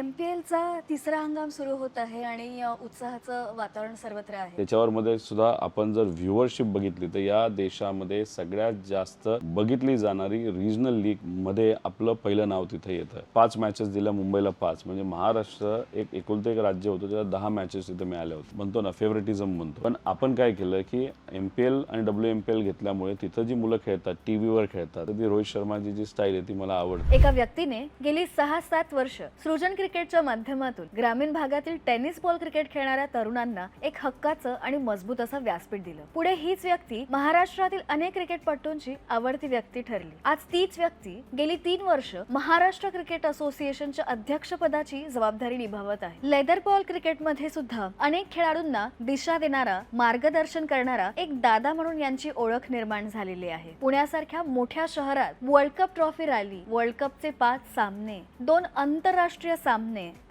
M P एलचा तिसरा हंगाम सुरू होत आहे आणि उत्साहाचं वातावरण सर्वत्र आहे. त्याच्यावर मध्ये सुद्धा आपण जर व्ह्युअरशिप बघितली तर या देशामध्ये सगळ्यात जास्त बघितली जाणारी रिजनल लीगमध्ये आपलं पहिलं नाव तिथे येतं. पाच मॅचेस दिल्या मुंबईला पाच. म्हणजे महाराष्ट्र एक एकुलते एक राज्य होतं त्याला दहा मॅचेस तिथे मिळाल्या होत्या. म्हणतो ना फेवरेटिझम म्हणतो. पण आपण काय केलं की एम पी एल आणि डब्ल्यू एम पी एल घेतल्यामुळे तिथं जी मुलं खेळतात टीव्हीवर खेळतात तर ती रोहित शर्माची जी स्टाईल आहे ती मला आवडते. एका व्यक्तीने गेली सहा सात वर्ष सृजन क्रिकेटच्या माध्यमातून ग्रामीण भागातील टेनिस बॉल क्रिकेट खेळणाऱ्या तरुणांना एक हक्काचं आणि मजबूत असं व्यासपीठ दिलं. पुढे हीच व्यक्ती महाराष्ट्रातील अनेक क्रिकेटपटूंची आवडती व्यक्ती ठरली. आज तीच व्यक्ती गेली तीन वर्ष महाराष्ट्र क्रिकेट असोसिएशनच्या अध्यक्षपदाची जबाबदारी निभावत आहे. लेदर बॉल क्रिकेटमध्ये सुद्धा अनेक खेळाडूंना दिशा देणारा मार्गदर्शन करणारा एक दादा म्हणून यांची ओळख निर्माण झालेली आहे. पुण्यासारख्या मोठ्या शहरात world cup trophy rally world कपचे पाच सामने दोन आंतरराष्ट्रीय सामने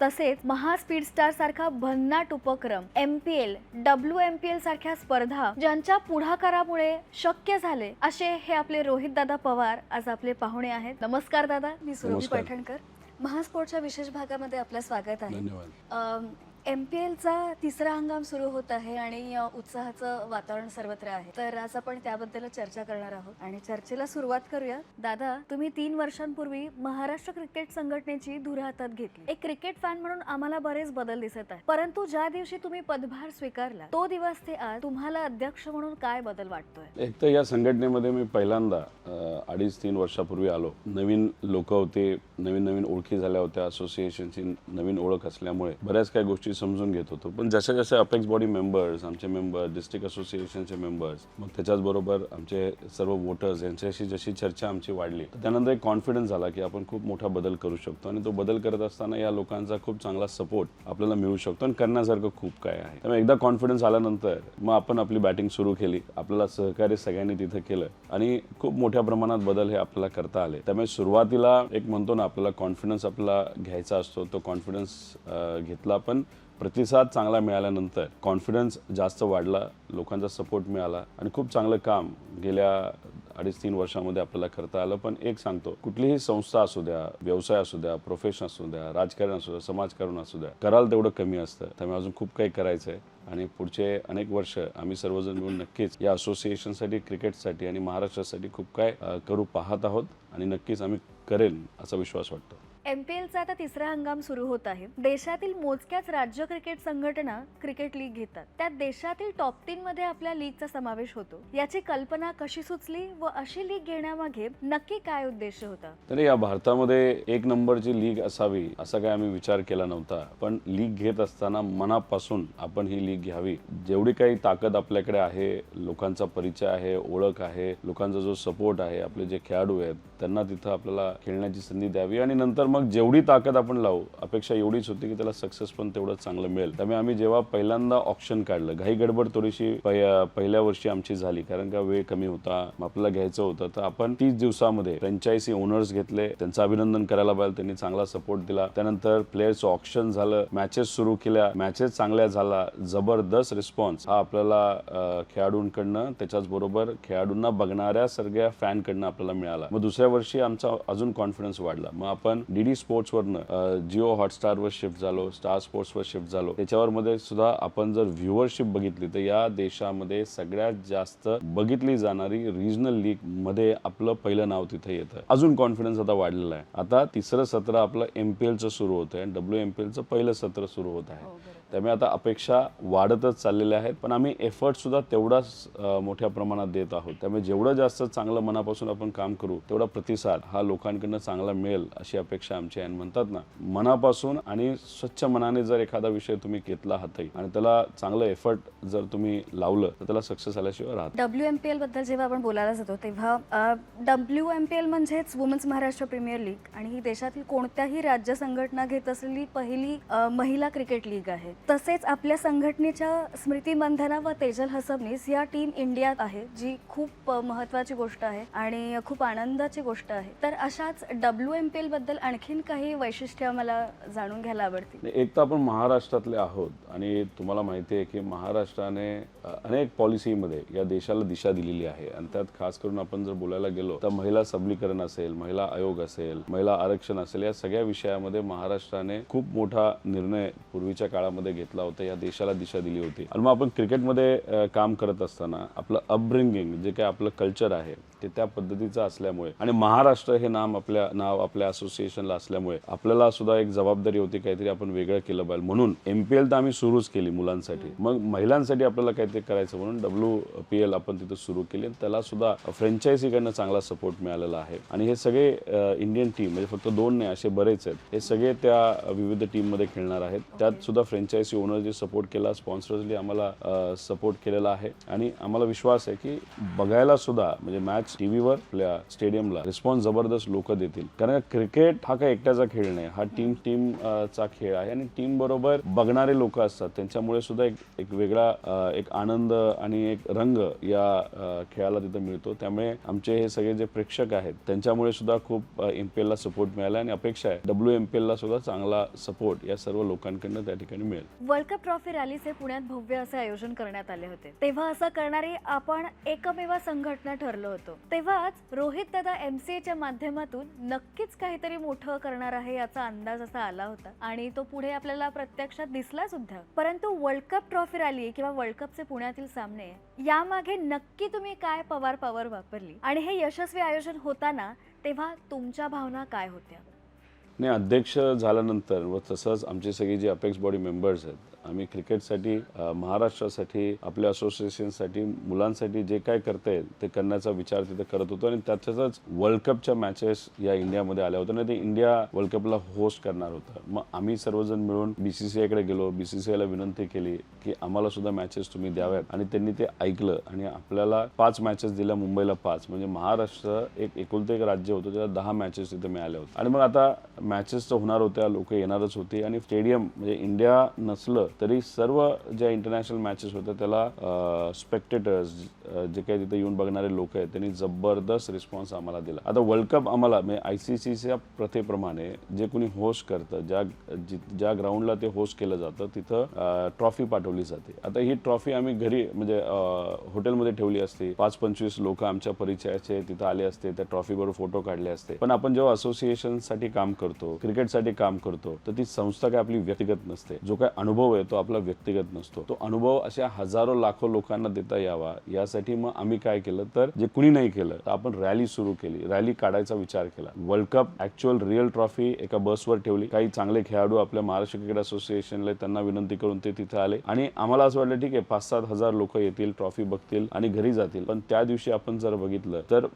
तसेच महा स्पीड स्टार सारखा भन्नाट उपक्रम M P L W M P L सारख्या स्पर्धा ज्यांच्या पुढाकारामुळे शक्य झाले असे हे आपले रोहित दादा पवार आज आपले पाहुणे आहेत. नमस्कार दादा मी सुरभी. पैठणकर. महास्पोर्टच्या विशेष भागामध्ये आपलं स्वागत आहे. एम पी एलचा तिसरा हंगाम सुरू होत आहे आणि उत्साहाचं वातावरण सर्वत्र आहे. तर आज आपण त्याबद्दल चर्चा करणार आहोत आणि चर्चेला सुरुवात करूया. दादा तुम्ही तीन वर्षांपूर्वी महाराष्ट्र क्रिकेट संघटनेची धुरा हातात घेतली. एक क्रिकेट फॅन म्हणून आम्हाला बरेच बदल दिसत आहे परंतु ज्या दिवशी तुम्ही पदभार स्वीकारला तो दिवस ते आज तुम्हाला अध्यक्ष म्हणून काय बदल वाटतोय? एक तर या संघटनेमध्ये मी पहिल्यांदा अडीच तीन वर्षापूर्वी आलो. नवीन लोक होते नवीन नवीन ओळखी झाल्या होत्या. असोसिएशनची नवीन ओळख असल्यामुळे बऱ्याच काही गोष्टी समजून घेत होतो. पण जशा जशा अपेक्स बॉडी मेंबर्स आमचे मेंबर डिस्ट्रिक्ट असोसिएशनचे मेंबर्स मग त्याच्याचबरोबर आमचे सर्व वोटर्स यांच्याशी जशी चर्चा आमची वाढली त्यानंतर एक कॉन्फिडन्स झाला की आपण खूप मोठा बदल करू शकतो. आणि तो बदल करत असताना या लोकांचा खूप चांगला सपोर्ट आपल्याला मिळू शकतो आणि करण्यासारखं खूप काय आहे. त्यामुळे एकदा कॉन्फिडन्स आल्यानंतर मग आपण आपली बॅटिंग सुरू केली आपल्याला सहकार्य सगळ्यांनी तिथं केलं आणि खूप मोठ्या प्रमाणात बदल हे आपल्याला करता आले. त्यामुळे सुरुवातीला एक म्हणतो ना आपल्याला कॉन्फिडन्स आपला घ्यायचा असतो तो कॉन्फिडन्स घेतला पण प्रतिसाद चांगला मिळाल्यानंतर कॉन्फिडन्स जास्त वाढला लोकांचा सपोर्ट मिळाला आणि खूप चांगलं काम गेल्या अडीच तीन वर्षामध्ये आपल्याला करता आलं. पण एक सांगतो कुठलीही संस्था असू द्या व्यवसाय असू द्या प्रोफेशन असू द्या राजकारण असू द्या समाजकारण असू द्या कराल तेवढं कमी असतं. त्यामुळे अजून खूप काही करायचं आहे आणि पुढचे अनेक वर्ष आम्ही सर्वजण मिळून नक्कीच या असोसिएशनसाठी क्रिकेटसाठी आणि महाराष्ट्रासाठी खूप काय करू पाहत आहोत आणि नक्कीच आम्ही करेल असा विश्वास वाटतो. एम पी एलचा आता तिसरा हंगाम सुरू होत आहे. देशातील मोजक्याच राज्य क्रिकेट संघटना क्रिकेट लीग घेतात. त्यात देशातील टॉप तीन मध्ये आपल्या लीगचा समावेश होतो. याची कल्पना कशी सुचली व अशी लीग घेण्यामागे नक्की काय उद्देश होता? तरी या भारतामध्ये एक नंबरची लीग असावी असा काय आम्ही विचार केला नव्हता. पण लीग घेत असताना मनापासून आपण ही लीग घ्यावी. जेवढी काही ताकद आपल्याकडे आहे लोकांचा परिचय आहे ओळख आहे लोकांचा जो सपोर्ट आहे आपले जे खेळाडू आहेत त्यांना तिथं आपल्याला खेळण्याची संधी द्यावी आणि नंतर मग जेवढी ताकद आपण लावू अपेक्षा एवढीच होती की त्याला सक्सेस पण तेवढं चांगलं मिळेल. त्यामुळे आम्ही जेव्हा पहिल्यांदा ऑप्शन काढलं घाई गडबड थोडीशी पहिल्या वर्षी आमची झाली कारण का वेळ कमी होता आपल्याला घ्यायचं होतं तर आपण तीस दिवसामध्ये फ्रँचायसी ओनर्स घेतले त्यांचं अभिनंदन करायला पाहिजे त्यांनी चांगला सपोर्ट दिला. त्यानंतर प्लेयर्स ऑप्शन झालं मॅचेस सुरू केल्या मॅचेस चांगल्या झाला जबरदस्त रिस्पॉन्स हा आपल्याला खेळाडूंकडनं त्याच्याच बरोबर खेळाडूंना बघणाऱ्या सगळ्या फॅनकडनं आपल्याला मिळाला. मग दुसऱ्या वर्षी आमचा अजून कॉन्फिडन्स वाढला. मग आपण डी डी स्पोर्ट्सवरनं जिओ हॉटस्टारवर शिफ्ट झालो स्टार स्पोर्ट्स वर शिफ्ट झालो त्याच्यावर मध्ये सुद्धा आपण जर व्ह्युअरशिप बघितली तर या देशामध्ये सगळ्यात जास्त बघितली जाणारी रिजनल लीगमध्ये आपलं पहिलं नाव तिथे येतं. अजून कॉन्फिडन्स आता वाढलेला आहे. आता तिसरं सत्र आपलं एमपीएलचं सुरू होतं आहे डब्ल्यू एमपीएलचं पहिलं सत्र सुरू होत आहे. हो, त्यामुळे आता अपेक्षा वाढतच चाललेल्या आहेत. पण आम्ही एफर्टसुद्धा तेवढाच मोठ्या प्रमाणात देत आहोत. त्यामुळे जेवढं जास्त चांगलं मनापासून आपण काम करू तेवढा प्रतिसाद हा लोकांकडनं चांगला मिळेल अशी अपेक्षा आमची आहे. म्हणतात ना मनापासून आणि स्वच्छ मनाने जर एखादा विषय तुम्ही घेतला हातही आणि त्याला चांगलं एफर्ट जर तुम्ही लावलं तर त्याला सक्सेस आल्याशिवाय राहत डब्ल्यू एम पी एलबद्दल जेव्हा आपण बोलायला जातो तेव्हा डब्ल्यू एम पी एल म्हणजेच वुमन्स महाराष्ट्र प्रीमियर लीग आणि ही देशातील कोणत्याही राज्य संघटना घेत असलेली पहिली महिला क्रिकेट लीग आहे. तसेच आपल्या संघटनेच्या स्मृती मंधना व तेजल हसबनीस या टीम इंडियात आहे जी खूप महत्त्वाची गोष्ट आहे आणि खूप आनंदाची गोष्ट आहे. तर अशाच डब्ल्यू एम पी एलबद्दल आणखी आणखीन काही वैशिष्ट्य मला जाणून घ्यायला आवडतील. एक तर आपण महाराष्ट्रातले आहोत आणि तुम्हाला माहिती आहे की महाराष्ट्राने अनेक पॉलिसीमध्ये या देशाला दिशा दिलेली आहे. आणि त्यात खास करून आपण जर बोलायला गेलो तर महिला सबलीकरण असेल महिला आयोग असेल महिला आरक्षण असेल या सगळ्या विषयामध्ये महाराष्ट्राने खूप मोठा निर्णय पूर्वीच्या काळामध्ये घेतला होता या देशाला दिशा दिली होती. आणि मग आपण क्रिकेटमध्ये काम करत असताना आपलं अपब्रिंगिंग जे काय आपलं कल्चर आहे ते त्या पद्धतीचं असल्यामुळे. आणि महाराष्ट्र हे नाम आपल्या नाव आपल्या असोसिएशनला असल्यामुळे आपल्याला सुद्धा एक जबाबदारी होती काहीतरी आपण वेगळं केलं पाहिजे. म्हणून एमपीएल तर आम्ही सुरूच केली मुलांसाठी. मग महिलांसाठी आपल्याला काहीतरी करायचं म्हणून डब्ल्यू पी एल आपण तिथं सुरू केली. आणि त्याला सुद्धा फ्रँचायझीकडनं चांगला सपोर्ट मिळालेला आहे. आणि हे सगळे इंडियन टीम म्हणजे फक्त दोन नाही असे बरेच आहेत. हे सगळे त्या विविध टीममध्ये खेळणार आहेत. त्यात सुद्धा फ्रँचायझी ओनरने सपोर्ट केला स्पॉन्सर्सनी आम्हाला सपोर्ट केलेला आहे. आणि आम्हाला विश्वास आहे की बघायला सुद्धा म्हणजे मॅच टीव्हीवर आपल्या स्टेडियमला रिस्पॉन्स जबरदस्त लोक देतील. कारण क्रिकेट हा काही एकट्याचा खेळ नाही. हा टीम टीम चा खेळ आहे आणि टीम बरोबर बघणारे लोक असतात. त्यांच्यामुळे सुद्धा एक एक वेगळा एक आनंद आणि एक रंग या खेळाला तिथं मिळतो. त्यामुळे आमचे हे सगळे जे प्रेक्षक आहेत त्यांच्यामुळे सुद्धा खूप एम पी एलला सपोर्ट मिळाला आणि अपेक्षा आहे डब्ल्यू एम पी एलला सुद्धा चांगला सपोर्ट या सर्व लोकांकडनं त्या ठिकाणी मिळेल. वर्ल्ड कप ट्रॉफी रॅलीचे पुण्यात भव्य असे आयोजन करण्यात आले होते. तेव्हा असं करणारी आपण एकमेव संघटना ठरलो होतो. तेव्हाच रोहित दादा एम सी एच्या माध्यमातून नक्कीच काहीतरी मोठं करणार आहे याचा अंदाज असा आला होता. आणि तो पुढे आपल्याला प्रत्यक्षात दिसला सुद्धा. परंतु वर्ल्ड कप ट्रॉफी रॅली किंवा वर्ल्ड कपचे पुण्यातील सामने यामागे नक्की तुम्ही काय पवार पॉवर वापरली? आणि हे यशस्वी आयोजन होताना तेव्हा तुमच्या भावना काय होत्या? नाही अध्यक्ष झाल्यानंतर व तसंच आमचे सगळे जे अपेक्स बॉडी मेंबर्स आहेत आम्ही क्रिकेटसाठी महाराष्ट्रासाठी आपल्या असोसिएशनसाठी मुलांसाठी जे काय करता येईल ते करण्याचा विचार तिथे करत होतो आणि त्याच्यातच वर्ल्ड कपच्या मॅचेस या इंडियामध्ये आल्या होत्या आणि ते इंडिया वर्ल्ड कपला होस्ट करणार होतं. मग आम्ही सर्वजण मिळून बीसीसीआयकडे गेलो बीसीसीआयला विनंती केली की आम्हाला सुद्धा मॅचेस तुम्ही द्याव्यात. आणि त्यांनी ते ऐकलं आणि आपल्याला पाच मॅचेस दिल्या मुंबईला पाच. म्हणजे महाराष्ट्र एक एकुलतं एक राज्य होतं त्याला दहा मॅचेस तिथे मिळाल्या होत्या आणि मग आता मॅचेस तर होणार होत्या लोक येणारच होती. आणि स्टेडियम म्हणजे इंडिया नसलं तरी सर्व ज्या इंटरनॅशनल मॅचेस होत्या त्याला स्पेक्टेटर्स जे काही तिथे येऊन बघणारे लोक आहेत त्यांनी जबरदस्त रिस्पॉन्स आम्हाला दिला. आता वर्ल्ड कप आम्हाला म्हणजे आय सी सीच्या प्रथेप्रमाणे जे कोणी होस्ट करतं ज्या ज्या ग्राउंडला ते होस्ट केलं जातं तिथं ट्रॉफी पाठवली जाते. आता ही ट्रॉफी आम्ही घरी म्हणजे हॉटेलमध्ये ठेवली असते. पाच पंचवीस लोक आमच्या परिचयाचे तिथं आले असते त्या ट्रॉफी बरोबर फोटो काढले असते. पण आपण जेव्हा असोसिएशनसाठी काम करतो क्रिकेटसाठी काम करतो तर ती संस्था काय आपली व्यक्तिगत नसते. जो काय अनुभव आहे तो आपला व्यक्तिगत नसतो. तो अनुभव अशा हजारो लाखो लोकांना देता यावा. यासाठी मग आम्ही काय केलं तर जे कुणी नाही केलं तर आपण रॅली सुरू केली. रॅली काढायचा विचार केला. World cup actual real trophy एका बसवर ठेवली. काही चांगले खेळाडू आपल्या महाराष्ट्र क्रिकेट असोसिएशनला त्यांना विनंती करून ते तिथे आले. आणि आणि आम्हाला असं वाटलं ठीक आहे पाच सात हजार लोक येतील ट्रॉफी बघतील आणि घरी जातील. पण त्या दिवशी आपण जर बघितलं तर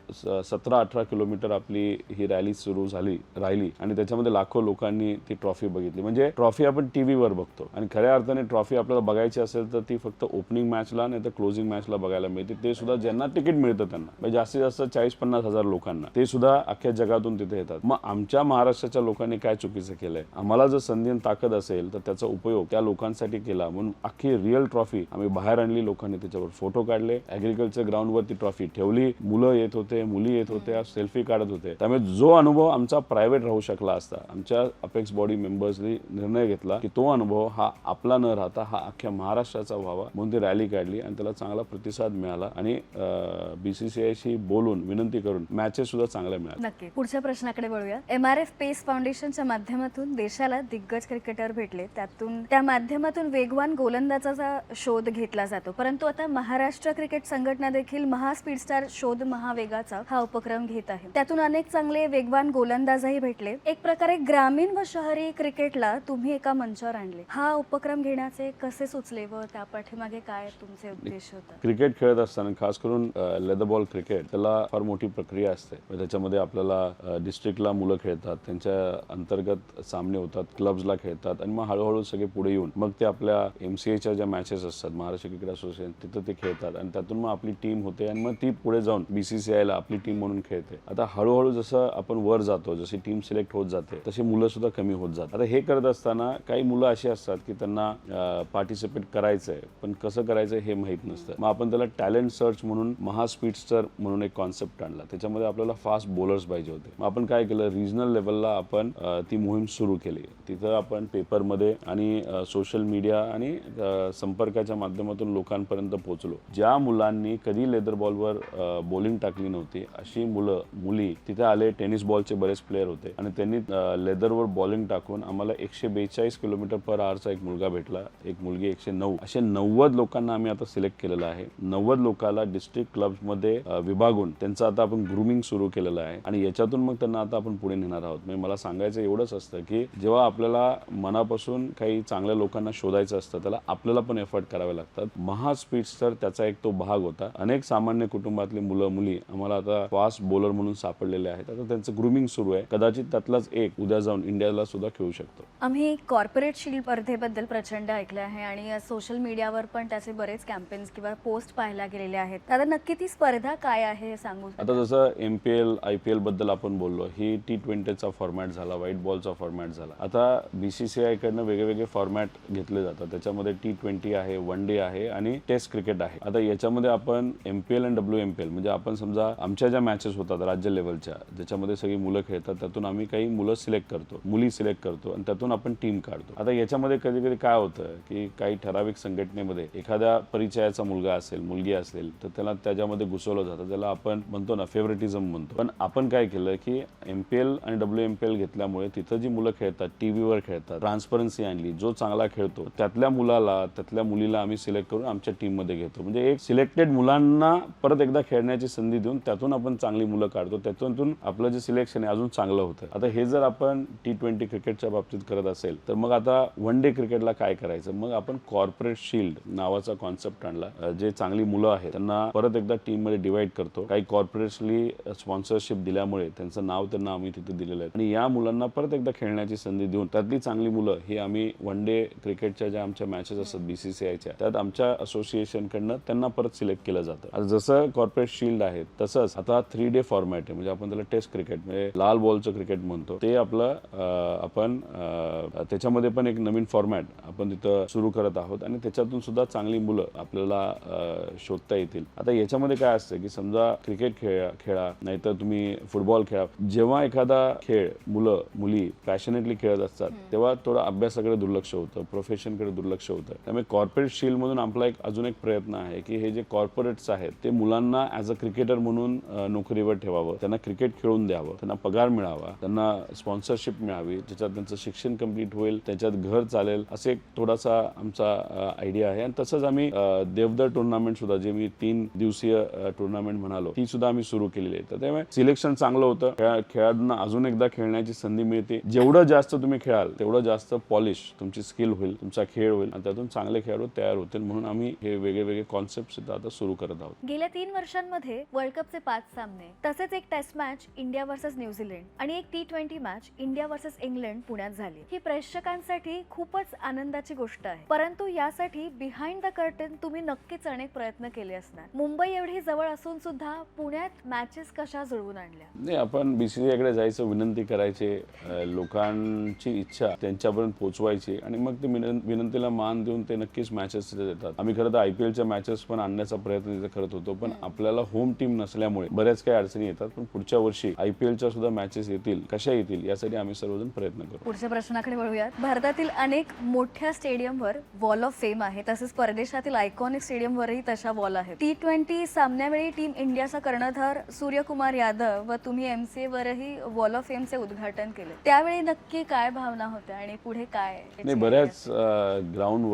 सतरा अठरा किलोमीटर आपली ही रॅली सुरू झाली राहिली आणि त्याच्यामध्ये लाखो लोकांनी ती ट्रॉफी बघितली. म्हणजे ट्रॉफी आपण टीव्हीवर बघतो आणि खऱ्या अर्थाने ट्रॉफी आपल्याला बघायची असेल तर ती फक्त ओपनिंग मॅचला नाही तर क्लोजिंग मॅचला बघायला मिळते. ते सुद्धा ज्यांना तिकीट मिळतं त्यांना. म्हणजे जास्तीत जास्त चाळीस पन्नास हजार लोकांना. ते सुद्धा अख्ख्या जगातून तिथे येतात. मग आमच्या महाराष्ट्राच्या लोकांनी काय चुकीचं केलंय? आम्हाला जर संधी आणि ताकद असेल तर त्याचा उपयोग त्या लोकांसाठी केला. म्हणून अख्खी रिअल ट्रॉफी आम्ही बाहेर आणली लोकांनी त्याच्यावर फोटो काढले. ऍग्रिकल्चर ग्राउंडवरती ट्रॉफी ठेवली. मुलं येत होते मुली येत होत्या सेल्फी काढत होते. त्यामुळे जो अनुभव आमचा प्रायव्हेट राहू शकला असता आमच्या अपेक्स बॉडी मेंबर्सनी निर्णय घेतला की तो अनुभव हा आपला न राहता हा अख्ख्या महाराष्ट्राचा व्हावा म्हणून ती रॅली काढली आणि त्याला चांगला प्रतिसाद मिळाला. आणि बीसीसीआयशी बोलून विनंती करून मॅचेस सुद्धा चांगल्या मिळाल्या. नक्की. पुढच्या प्रश्नाकडे वळूया. एम आर एफ पेस फाउंडेशनच्या माध्यमातून देशाला दिग्गज क्रिकेटर भेटले. त्यातून त्या माध्यमातून वेगवान फलंदाजाचा शोध घेतला जातो. परंतु आता महाराष्ट्र क्रिकेट संघटना देखील महास्पीड स्टार शोध महावेगाचा हा उपक्रम घेत आहे. त्यातून अनेक चांगले वेगवान गोलंदाजही भेटले. एक प्रकारे ग्रामीण व शहरी क्रिकेटला तुम्ही एका मंचावर आणले. हा उपक्रम घेण्याचे कसे सुचले व त्या पाठीमागे काय तुमचे उद्देश होता? क्रिकेट खेळत असताना खास करून लेदर बॉल क्रिकेट त्याला फार मोठी प्रक्रिया असते. त्याच्यामध्ये आपल्याला डिस्ट्रिक्टला मुलं खेळतात त्यांच्या अंतर्गत सामने होतात क्लब्सला खेळतात आणि मग हळूहळू सगळे पुढे येऊन मग ते आपल्या एमसीएच्या ज्या मॅचेस असतात महाराष्ट्र क्रिकेट असोसिएशन तिथं ते खेळतात आणि त्यातून मग आपली टीम होते आणि मग ती पुढे जाऊन बीसीसीआयला आपली टीम म्हणून खेळते. आता हळूहळू जसं आपण वर जातो जशी टीम सिलेक्ट होत जाते तशी मुलं सुद्धा कमी होत जातात. आता हे करत असताना काही मुलं अशी असतात की त्यांना पार्टिसिपेट करायचंय पण कसं करायचं हे माहीत नसतं. मग आपण त्याला टॅलेंट सर्च म्हणून महास्पीडस्टर म्हणून एक कॉन्सेप्ट आणला. त्याच्यामध्ये आपल्याला फास्ट बॉलर्स पाहिजे होते. मग आपण काय केलं? रिजनल लेवलला आपण ती मोहीम सुरू केली. तिथं आपण पेपरमध्ये आणि सोशल मीडिया आणि संपर्काच्या माध्यमातून लोकांपर्यंत पोहोचलो. ज्या मुलांनी कधी लेदर बॉलवर बॉलिंग टाकली नव्हती अशी मुलं मुली तिथे आले टेनिस बॉलचे बरेच प्लेअर होते. आणि त्यांनी लेदरवर बॉलिंग टाकून आम्हाला एकशे बेचाळीस किलोमीटर पर आवरचा एक मुलगा भेटला. एक मुलगी एकशे नऊ. असे नव्वद लोकांना आम्ही आता सिलेक्ट केलेलं आहे. नव्वद लोकांना डिस्ट्रिक्ट क्लबमध्ये विभागून त्यांचं आता आपण ग्रुमिंग सुरू केलेलं आहे. आणि याच्यातून मग त्यांना आता आपण पुढे नेणार आहोत. म्हणजे मला सांगायचं एवढंच असतं की जेव्हा आपल्याला मनापासून काही चांगल्या लोकांना शोधायचं असतं त्याला आपल्याला पण एफर्ट करावे लागतात. महास्पीड तर त्याचा एक तो भाग होता. अनेक सामान्य कुटुंबातली मुलं मुली आम्हाला आता फास्ट बॉलर म्हणून सापडलेले आहेत. आता त्यांचं ग्रुमिंग सुरू आहे. कदाचित त्यातलाच एक उद्या जाऊन इंडियाला सुद्धा खेळू शकतो. आम्ही कॉर्पोरेट शील्ड स्पर्धेबद्दल प्रचंड ऐकलं आहे आणि सोशल मीडियावर पण त्याचे बरेच कॅम्पेन्स किंवा पोस्ट पाहायला गेलेले आहेत. आता नक्की ती स्पर्धा काय आहे हे सांगू आता जसं M P L I P एलबद्दल आपण बोललो ही टी ट्वेंटीचा फॉर्मॅट झाला व्हाईट बॉलचा फॉर्मॅट झाला. आता बी सी सी आय कडनं वेगवेगळे फॉर्मॅट घेतले जातात. त्याच्यामध्ये टी ट्वेंटी आहे वन डे आहे आणि टेस्ट क्रिकेट आहे. आता याच्यामध्ये आपण एम पी एल आणि डब्ल्यू एम पी एल म्हणजे आपण समजा आमच्या ज्या मॅचेस होतात राज्य लेवलच्या ज्याच्यामध्ये सगळी मुलं खेळतात त्यातून आम्ही काही मुलं सिलेक्ट करतो मुली सिलेक्ट करतो आणि त्यातून आपण टीम काढतो. आता याच्यामध्ये कधी कधी काय होतं की काही ठराविक संघटनेमध्ये एखाद्या परिचयाचा मुलगा असेल मुलगी असेल तर त्याला त्याच्यामध्ये घुसवलं जातं. त्याला आपण म्हणतो ना फेवरेटिझम म्हणतो. पण आपण काय केलं की एम पी एल आणि डब्ल्यू एम पी एल घेतल्यामुळे तिथं जी मुलं खेळतात टीव्हीवर खेळतात ट्रान्सपरन्सी आणली जो चांगला खेळतो त्यातल्या मुलाला त्यातल्या मुलीला आम्ही सिलेक्ट करून आमच्या टीममध्ये घेतो. म्हणजे एक सिलेक्टेड मुलांना परत एकदा खेळण्याची संधी देऊन त्यातून आपण चांगली मुलं काढतो. त्यातून आपलं जे सिलेक्शन आहे अजून चांगलं होतं. आता हे जर आपण टी ट्वेंटी क्रिकेटच्या बाबतीत करत असेल तर मग आता वन डे क्रिकेटला काय करायचं? मग आपण कॉर्पोरेट शिल्ड नावाचा कॉन्सेप्ट आणला. जे चांगली मुलं आहेत त्यांना परत एकदा टीममध्ये डिवाइड करतो. काही कॉर्पोरेटली स्पॉन्सरशिप दिल्यामुळे त्यांचं नाव त्यांना आम्ही तिथे दिलेलं आहे. आणि या मुलांना परत एकदा खेळण्याची संधी देऊन त्यातली चांगली मुलं ही आम्ही वन डे क्रिकेटच्या ज्या आमच्या मॅचेस असतात बीसीसीआयच्या त्यात आमच्या असोसिएशन कडनं त्यांना परत सिलेक्ट केलं जातं. जसं कॉर्पोरेट शिल्ड आहे तसंच आता थ्री डे फॉर्मॅट आहे. म्हणजे आपण त्याला टेस्ट क्रिकेट म्हणजे लाल बॉलचं क्रिकेट म्हणतो. ते आपलं आपण त्याच्यामध्ये पण एक नवीन फॉर्मॅट आपण तिथं सुरू करत आहोत. आणि त्याच्यातून सुद्धा चांगली मुलं आपल्याला शोधता येतील. आता याच्यामध्ये काय असतं की समजा क्रिकेट खेळा खेळा नाहीतर तुम्ही फुटबॉल खेळा. जेव्हा एखादा खेळ मुलं मुली पॅशनेटली खेळत असतात तेव्हा थोडं अभ्यासाकडे दुर्लक्ष होतं प्रोफेशनकडे दुर्लक्ष होतं. त्यामुळे कॉर्पोरेट शील्ड मधून आपला एक अजून एक प्रयत्न आहे की हे जे कॉर्पोरेट्स आहेत ते मुलांना ॲज अ क्रिकेटर म्हणून नोकरीवर ठेवावं. त्यांना क्रिकेट खेळून द्यावं. त्यांना पगार मिळावा. त्यांना स्पॉन्सरशिप मिळावी. ज्याच्यात त्यांचं शिक्षण कंप्लीट होईल. त्याच्यात घर चालेल. असे एक थोडासा आमचा आयडिया आहे. आणि तसंच आम्ही देवदर टुर्नामेंट सुद्धा जे मी तीन दिवसीय टुर्नामेंट म्हणालो ती सुद्धा आम्ही सुरू केलेली आहे. तर त्यामुळे सिलेक्शन चांगलं होतं. खेळाडूंना अजून एकदा खेळण्याची संधी मिळते. जेवढं जास्त तुम्ही खेळाल तेवढं जास्त पॉलिश तुमची स्किल होईल. तुमचा खेळ होईल. आणि त्यातून चांगले खेळाडू तयार होतील म्हणून आम्ही हे वेगळे वेगळे कॉन्सेप्ट सुद्धा आता सुरू करत आहोत. गेल्या तीन वर्षांमध्ये वर्ल्ड कपचे पाच सामने तसेच एक test match India versus New Zealand आणि एक T twenty match India versus England पुण्यात झाली. ही प्रेक्षकांसाठी खूपच आनंदाची गोष्ट आहे. परंतु यासाठी बिहाइंड द कर्टन तुम्ही नक्कीच अनेक प्रयत्न केले असणार. मुंबई एवढी जवळ असून सुद्धा पुण्यात मॅचेस कशा जुळवून आणल्या? नाही आपण बीसीसीआयकडे जायचं विनंती करायची लोकांची इच्छा त्यांच्यापर्यंत पोहोचवायची आणि मग ते विनं- विनंतीला मान देऊन ते नक्कीच मॅचेस तिथे देतात. आम्ही खरं तर आय पी एलच्या मॅचेस पण आणण्याचा प्रयत्न तिथे करत होतो पण आपल्याला होम टीम नसल्यामुळे बऱ्याच काही अडचणी येतात पण पुढच्या वर्षी आय पी एलच्या सुद्धा मॅचेस येतील कशा येतील यासाठी आम्ही सर्वजण प्रयत्न करू. पुढच्या प्रश्नाकडे वळूयात. भारतातील अनेक मोठ्या स्टेडियमवर वॉल ऑफ फेम आहे तसेच परदेशातील आयकॉनिक स्टेडियमवरही तशा वॉल आहेत. टी ट्वेंटी सामन्यावेळी टीम इंडियाचा कर्णधार सूर्यकुमार यादव व तुम्ही एमसीए वरही वॉल ऑफ फेमचे उद्घाटन केले. त्यावेळी नक्की काय भावना होत्या आणि पुढे काय? नाही बऱ्याच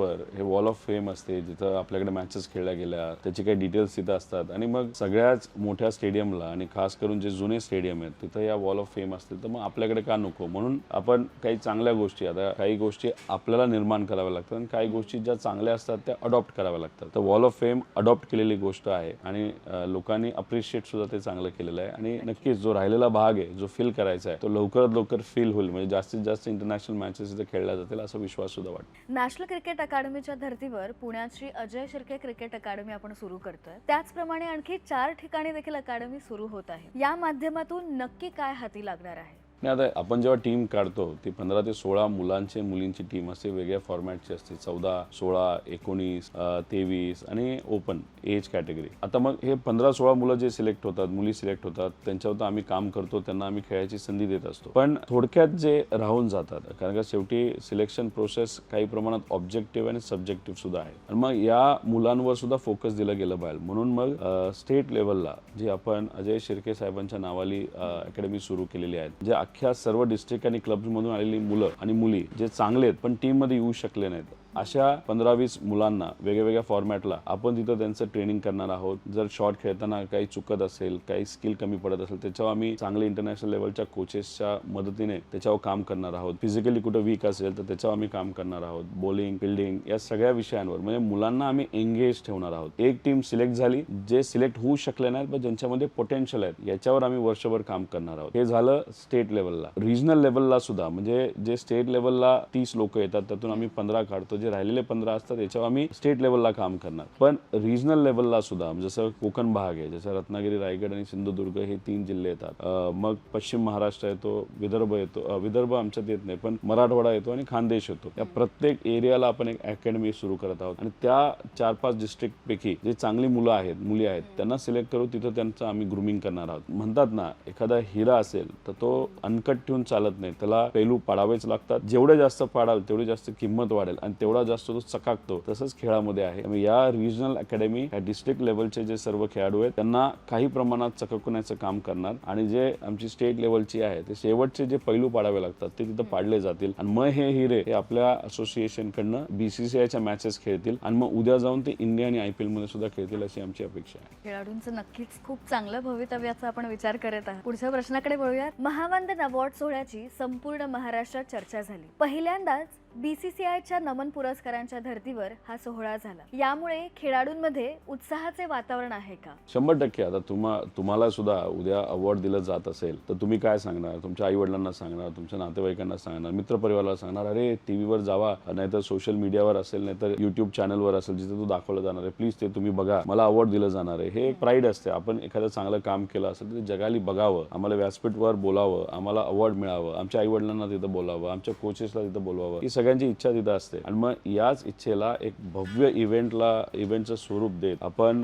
वर हे वॉल ऑफ फेम असते जिथं आपल्याकडे मॅचेस खेळल्या गेल्या त्याचे काही डिटेल्स तिथं असतात. आणि मग सगळ्याच मोठ्या स्टेडियमला आणि खास करून जे जुने स्टेडियम आहेत तिथं या वॉल ऑफ फेम असतील तर मग आपल्याकडे का नको? म्हणून आपण काही चांगल्या गोष्टी आता काही गोष्टी आपल्याला निर्माण कराव्या लागतात आणि काही गोष्टी ज्या चांगल्या असतात त्या अडॉप्ट कराव्या लागतात. तर वॉल ऑफ फेम अडॉप्ट केलेली गोष्ट आहे आणि लोकांनी अप्रिशिएट सुद्धा ते चांगलं केलेलं आहे. आणि नक्कीच जो राहिलेला भाग आहे जो फील करायचा आहे तो लवकरात लवकर फील होईल. म्हणजे जास्तीत जास्त इंटरनॅशनल मॅचेस इथे खेळल्या जातील असा विश्वास सुद्धा वाटतो. नॅशनल क्रिकेट अकादमीच्या धर्तीवर पुण्याची अजय शिर्के क्रिकेट अकादमी आपण सुरू करतोय. त्याचप्रमाणे आणखी चार ठिकाणी देखील अकादमी सुरू होत आहे. या माध्यमातून नक्की काय हाती लागणार आहे? नाही आता आपण जेव्हा टीम काढतो ती पंधरा ते सोळा मुलांचे मुलींची टीम असते वेगळ्या फॉर्मॅटची असते. चौदा सोळा एकोणीस तेवीस आणि ओपन एज कॅटेगरी आता मग हे पंधरा सोळा मुलं जे सिलेक्ट होतात मुली सिलेक्ट होतात त्यांच्यावर तर आम्ही काम करतो त्यांना आम्ही खेळायची संधी देत असतो. पण थोडक्यात जे राहून जातात कारण का शेवटी सिलेक्शन प्रोसेस काही प्रमाणात ऑब्जेक्टिव्ह आणि सब्जेक्टिव्ह सुद्धा आहे. आणि मग या मुलांवर सुद्धा फोकस दिलं गेलं पाहिजे. म्हणून मग स्टेट लेवलला जी आपण अजय शिर्के साहेबांच्या नावाली अकॅडमी सुरू केलेली आहे जे अख्ख्या सर्व डिस्ट्रिक्ट आणि क्लब्समधून आलेली मुलं आणि मुली जे चांगले आहेत पण टीममध्ये येऊ शकले नाहीत. अशा पंधरा वीस मुलांना वेगवेगळ्या फॉर्मॅटला आपण तिथं त्यांचं ट्रेनिंग करणार आहोत. जर शॉर्ट खेळताना काही चुकत असेल काही स्किल कमी पडत असेल त्याच्यावर आम्ही चांगले इंटरनॅशनल लेवलच्या कोचेसच्या मदतीने त्याच्यावर काम करणार आहोत. फिजिकली कुठं वीक असेल तर त्याच्यावर आम्ही काम करणार आहोत. बॉलिंग फिल्डिंग या सगळ्या विषयांवर. म्हणजे मुलांना आम्ही एंगेज ठेवणार आहोत. एक टीम सिलेक्ट झाली जे सिलेक्ट होऊ शकले नाहीत पण ज्यांच्यामध्ये पोटेन्शियल आहेत याच्यावर आम्ही वर्षभर काम करणार आहोत. हे झालं स्टेट लेवलला रिजनल लेवलला सुद्धा. म्हणजे जे स्टेट लेवलला तीस लोक येतात त्यातून आम्ही पंधरा काढतो. जे राहिलेले पंधरा असतात याच्यावर आम्ही स्टेट लेवलला काम करणार. पण रिजनल लेवलला सुद्धा जसं कोकण भाग आहे जसं रत्नागिरी रायगड आणि सिंधुदुर्ग हे तीन जिल्हे येतात. मग पश्चिम महाराष्ट्र येतो विदर्भ येतो. विदर्भ आमच्यात येत नाही पण मराठवाडा येतो आणि खानदेश येतो. या प्रत्येक एरियाला आपण एक अकॅडमी सुरू करत आहोत. आणि त्या चार पाच डिस्ट्रिक्ट पैकी जे चांगली मुलं आहेत मुली आहेत त्यांना सिलेक्ट करू तिथं त्यांचं आम्ही ग्रुमिंग करणार आहोत. म्हणतात ना एखादा हिरा असेल तर तो अनकट ठेवून चालत नाही. त्याला पैलू पाडावेच लागतात. जेवढे जास्त पाडाल तेवढी जास्त किंमत वाढेल. आणि जेवढा जास्त तो चकाकतो तसंच खेळामध्ये आहे. या रिजनल अकॅडमी या डिस्ट्रिक्ट लेवलचे जे सर्व खेळाडू आहेत त्यांना काही प्रमाणात चकवण्याचं काम करणार. आणि जे आमची स्टेट लेवलची आहे ते शेवटचे जे पैलू पाडावे लागतात ते तिथं पाडले जातील. आणि मग हे हिरे हे आपल्या असोसिएशन कडनं बीसीसीआयच्या मॅचेस खेळतील. आणि मग उद्या जाऊन ते इंडिया आणि आयपीएलमध्ये सुद्धा खेळतील अशी आमची अपेक्षा आहे. खेळाडूंचं नक्कीच खूप चांगलं भवितव्याचा आपण विचार करत आहात. पुढच्या प्रश्नाकडे वळूयात. महावंदन अवॉर्ड सोहळ्याची संपूर्ण महाराष्ट्रात चर्चा झाली. पहिल्यांदाच बीसीसीआयच्या नमन पुरस्कारांच्या धर्तीवर हा सोहळा झाला. यामुळे खेळाडूंमध्ये उत्साहाचे वातावरण आहे का? शंभर टक्के. आता तुम्हा तुम्हाला सुद्धा उद्या अवॉर्ड दिलं जात असेल तर तुम्ही काय सांगणार? तुमच्या आई वडिलांना सांगणार? तुमच्या नातेवाईकांना सांगणार? मित्रपरिवाराला सांगणार? अरे टीव्हीवर जावा नाहीतर सोशल मीडियावर असेल नाहीतर युट्यूब चॅनलवर असेल जिथे तो दाखवलं जाणार आहे. प्लीज ते तुम्ही बघा. मला अवॉर्ड दिलं जाणार आहे. हे एक प्राईड असते. आपण एखादं चांगलं काम केलं असेल तर जगाली बघावं. आम्हाला व्यासपीठवर बोलावं. आम्हाला अवॉर्ड मिळावं. आमच्या आई वडिलांना तिथं बोलावं. आमच्या कोचेसला तिथं बोलवावं सगळ्यांची इच्छा तिथं असते. आणि मग याच इच्छेला एक भव्य इव्हेंटला इव्हेंटचं स्वरूप देत आपण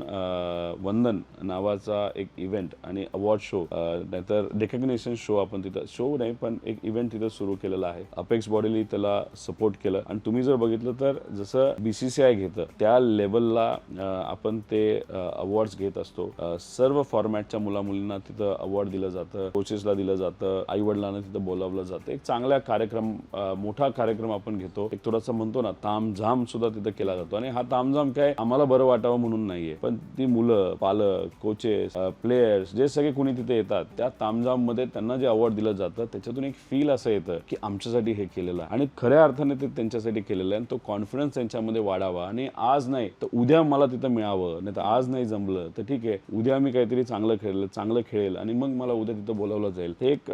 वंदन नावाचा एक इव्हेंट आणि अवॉर्ड शो नाहीतर रेकग्नेशन शो आपण तिथं शो नाही पण एक इव्हेंट तिथं सुरू केलेला आहे. अपेक्स बॉडीली त्याला सपोर्ट केलं. आणि तुम्ही जर बघितलं तर जसं बीसीसीआय घेतं त्या लेवलला आपण ते अवॉर्ड्स घेत असतो. सर्व फॉर्मॅटच्या मुला मुलींना तिथं अवॉर्ड दिलं जातं कोचेसला दिलं जातं आई वडिलांना तिथं बोलावलं जातं. एक चांगला कार्यक्रम मोठा कार्यक्रम आपण आपण घेतो. एक थोडासा म्हणतो ना तामझाम सुद्धा तिथं केला जातो. आणि हा तामझाम काय आम्हाला बरं वाटावं म्हणून नाहीये. पण ती मुलं पालक कोचेस प्लेयर्स जे सगळे कुणी तिथे येतात त्या तामझाममध्ये त्यांना जे अवॉर्ड दिलं जातं त्याच्यातून एक फील असं येतं की आमच्यासाठी हे केलेलं आहे. आणि खऱ्या अर्थाने ते त्यांच्यासाठी केलेलं आहे आणि तो कॉन्फिडन्स त्यांच्यामध्ये वाढावा. आणि आज नाही तर उद्या मला तिथं मिळावं नाही तर आज नाही जमलं तर ठीक आहे उद्या मी काहीतरी चांगलं खेळलं चांगलं खेळेल आणि मग मला उद्या तिथं बोलावलं जाईल. एक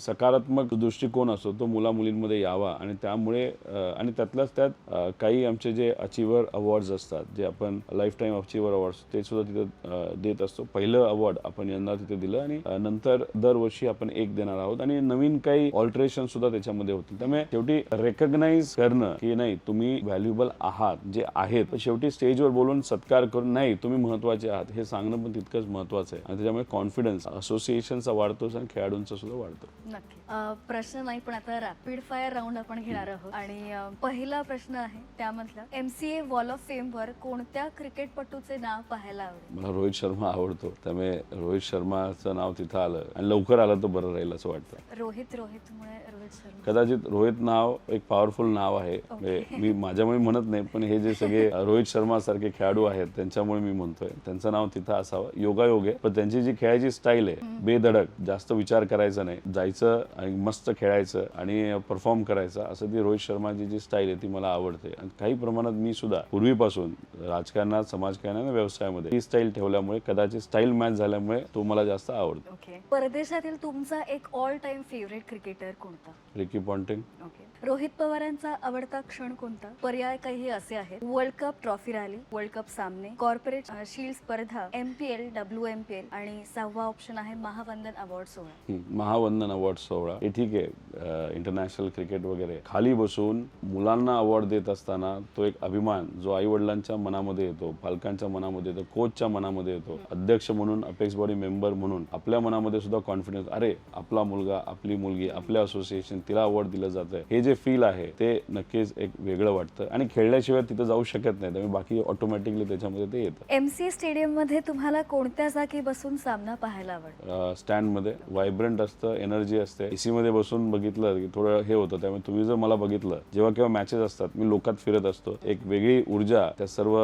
सकारात्मक दृष्टिकोन असतो तो मुला मुलींमध्ये यावा आणि त्या त्यामुळे आणि त्यातल्याच त्यात काही आमचे जे अचिव्हर अवॉर्ड्स असतात जे आपण लाईफ टाईम अचिव्हर अवॉर्ड्स ते सुद्धा तिथं देत असतो. पहिलं अवॉर्ड आपण यंदा तिथे दिलं आणि नंतर दरवर्षी आपण एक देणार आहोत आणि नवीन काही ऑल्टरेशन सुद्धा त्याच्यामध्ये होतील. त्यामुळे शेवटी रेकग्नाइज करणं की नाही तुम्ही व्हॅल्युएबल आहात जे आहेत शेवटी स्टेजवर बोलून सत्कार करून नाही तुम्ही महत्त्वाचे आहात हे सांगणं पण तितकंच महत्वाचं आहे. आणि त्याच्यामुळे कॉन्फिडन्स असोसिएशनचा वाढतो आणि खेळाडूंचा सुद्धा वाढतो. नक्की. प्रश्न नाही पण आता रॅपिड फायर राऊंड आपण घेणार आहोत. आणि पहिला प्रश्न आहे त्यामधला एमसीए वॉल ऑफ फेम वर कोणत्या क्रिकेटपटूचे नाव पाहायला आवडेल? मला रोहित शर्मा आवडतो. त्यामुळे रोहित शर्माचं नाव तिथं आलं आणि लवकर आलं तर बरं राहील असं वाटतं. रोहित रोहितमुळे रोहित शर्मा. कदाचित रोहित नाव एक पॉवरफुल नाव आहे. म्हणजे मी माझ्यामुळे म्हणत नाही पण हे जे सगळे रोहित शर्मा सारखे खेळाडू आहेत त्यांच्यामुळे मी म्हणतोय. त्यांचं नाव तिथं असावं. योगायोग. आहे पण त्यांची जी खेळायची स्टाईल आहे बेधडक जास्त विचार करायचा नाही. जायचं आणि मस्त खेळायचं आणि परफॉर्म करायचं असं ती रोहित शर्माची जी स्टाईल आहे ती मला आवडते. आणि काही प्रमाणात मी सुद्धा पूर्वीपासून राजकारणात समाजकारणात व्यवसायामध्ये ही स्टाईल ठेवल्यामुळे कदाचित स्टाईल मॅच झाल्यामुळे तो मला जास्त आवडतो. ओके परदेशातील तुमचा एक ऑल टाइम फेवरेट क्रिकेटर कोणता? रिकी पॉन्टिंग ओके रोहित पवारांचा आवडता क्षण कोणता? पर्याय काही असे आहेत. World cup trophy rally world cup सामने कॉर्पोरेट शील्ड स्पर्धा M P L W M P L आणि सहावा ऑप्शन आहे महावंदन अवॉर्ड सोहळा. महावंदन अवॉर्ड सोहळा. हे ठीक आहे इंटरनॅशनल क्रिकेट वगैरे. खाली बसून मुलांना अवॉर्ड देत असताना तो एक अभिमान जो आई वडिलांच्या मनामध्ये येतो पालकांच्या मनामध्ये येतो कोचच्या मनामध्ये येतो अध्यक्ष म्हणून अपेक्स बॉडी मेंबर म्हणून आपल्या मनामध्ये सुद्धा कॉन्फिडन्स अरे आपला मुलगा आपली मुलगी आपल्या असोसिएशन तिला अवॉर्ड दिलं जात हे जे फील आहे ते नक्कीच एक वेगळं वाटतं आणि खेळल्याशिवाय तिथं जाऊ शकत नाही त्यामुळे बाकी ऑटोमॅटिकली त्याच्यामध्ये ते येतं. एम सी स्टेडियममध्ये तुम्हाला कोणत्या जागी बसून सामना पाहायला आवडेल स्टँडमध्ये व्हायब्रंट असतं एनर्जी असते. एसी मध्ये बसून बघितलं की थोडं हे होतं त्यामुळे तुम्ही जर मला बघितलं जेव्हा केव्हा मॅचेस असतात मी लोकात फिरत असतो. एक वेगळी ऊर्जा त्या सर्व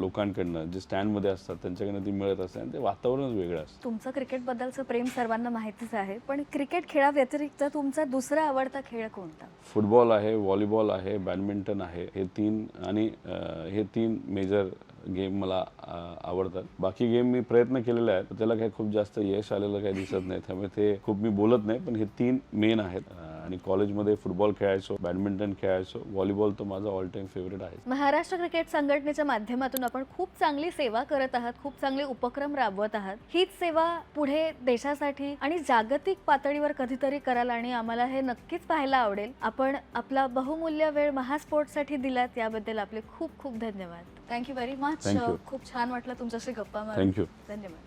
लोकांकडनं जे स्टँडमध्ये असतात त्यांच्याकडनं ती मिळत असते आणि ते वातावरणच वेगळं असतं. तुमचं क्रिकेट बद्दलचं प्रेम सर्वांना माहितीच आहे पण क्रिकेट खेळाव्यतिरिक्त तुमचा दुसरा आवडता खेळ कोणता? फुटबॉल आहे व्हॉलीबॉल आहे बॅडमिंटन आहे हे तीन आणि हे तीन मेजर गेम मला आवडतात. बाकी गेम मी प्रयत्न केलेले आहेत पण त्याला काही खूप जास्त यश आलेलं काही दिसत नाही त्यामुळे ते खूप मी बोलत नाही पण हे तीन मेन आहेत. आणि कॉलेजमध्ये फुटबॉल खेळायचो बॅडमिंटन खेळायचो व्हॉलीबॉल तर माझा ऑल टाइम फेवरेट आहे महाराष्ट्र क्रिकेट संघटनेच्या माध्यमातून आपण खूप चांगली सेवा करत आहात खूप चांगले उपक्रम राबवत आहात. हीच सेवा पुढे देशासाठी आणि जागतिक पातळीवर कधीतरी कराल आणि आम्हाला हे नक्कीच पाहायला आवडेल. आपण आपला बहुमूल्य वेळ महास्पोर्टसाठी दिलात याबद्दल आपले खूप खूप धन्यवाद. Thank you very much. खूप छान वाटलं तुमच्याशी गप्पा मारून. थँक्यू धन्यवाद.